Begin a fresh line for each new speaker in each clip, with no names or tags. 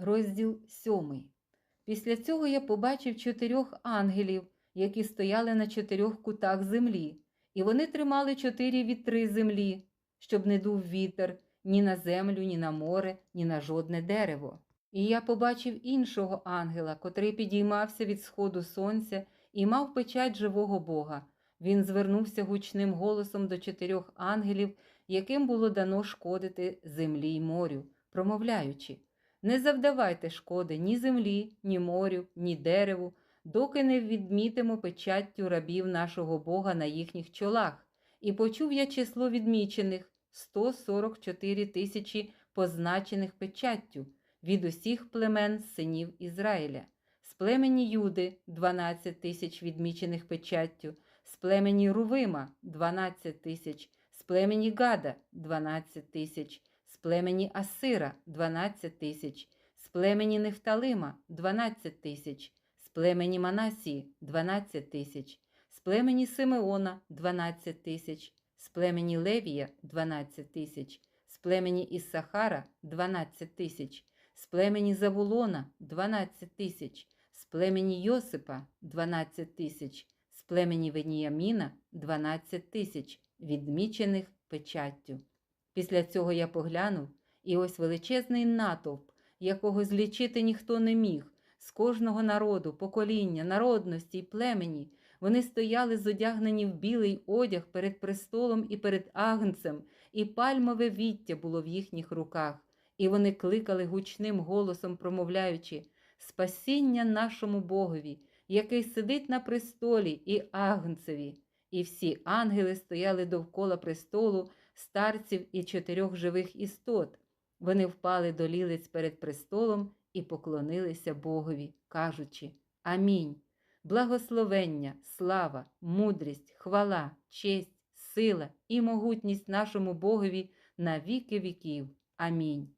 Розділ сьомий. Після цього я побачив чотирьох ангелів, які стояли на чотирьох кутах землі, і вони тримали чотири вітри землі, щоб не дув вітер ні на землю, ні на море, ні на жодне дерево. І я побачив іншого ангела, котрий підіймався від сходу сонця і мав печать живого Бога. Він звернувся гучним голосом до чотирьох ангелів, яким було дано шкодити землі й морю, промовляючи не завдавайте шкоди ні землі, ні морю, ні дереву, доки не відмітимо печаттю рабів нашого Бога на їхніх чолах. І почув я число відмічених 144 тисячі позначених печаттю від усіх племен синів Ізраїля, з племені Юди 12 тисяч відмічених печаттю, з племені Рувима 12 тисяч, з племені Гада 12 тисяч, племені Асира 12 тисяч, з племені Нефталима 12 тисяч, з племені Манасії 12 тисяч, з племені Симеона 12 тисяч, з племені Левія 12 тисяч, з племені Іссахара 12 тисяч, з племені Завулона 12 тисяч, з племені Йосипа 12 тисяч, з племені Веніяміна 12 тисяч, відмічених печаттю. Після цього я поглянув, і ось величезний натовп, якого злічити ніхто не міг, з кожного народу, покоління, народності й племені. Вони стояли зодягнені в білий одяг перед престолом і перед агнцем, і пальмове віття було в їхніх руках, і вони кликали гучним голосом, промовляючи Спасіння нашому Богові, який сидить на престолі і агнцеві. І всі ангели стояли довкола престолу, старців і чотирьох живих істот. Вони впали до лілиць перед престолом і поклонилися Богові, кажучи Амінь. Благословення, слава, мудрість, хвала, честь, сила і могутність нашому Богові на віки віків. Амінь.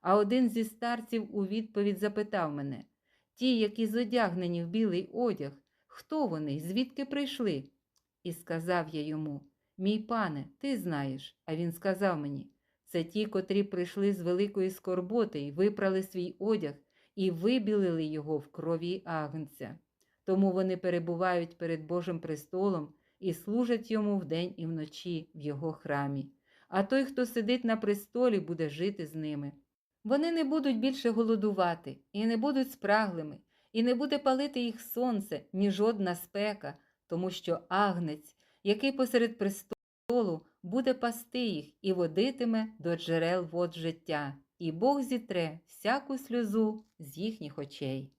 А один зі старців у відповідь запитав мене ті, які зодягнені в білий одяг, хто вони звідки прийшли? І сказав я йому Мій пане, ти знаєш. А він сказав мені це ті, котрі прийшли з великої скорботи і випрали свій одяг і вибілили його в крові агнця. Тому вони перебувають перед Божим престолом і служать йому вдень і вночі в його храмі. А той, хто сидить на престолі, буде жити з ними. Вони не будуть більше голодувати, і не будуть спраглими, і не буде палити їх сонце, ні жодна спека, тому що агнець, який посеред престолу, буде пасти їх і водитиме до джерел вод життя, і Бог зітре всяку сльозу з їхніх очей.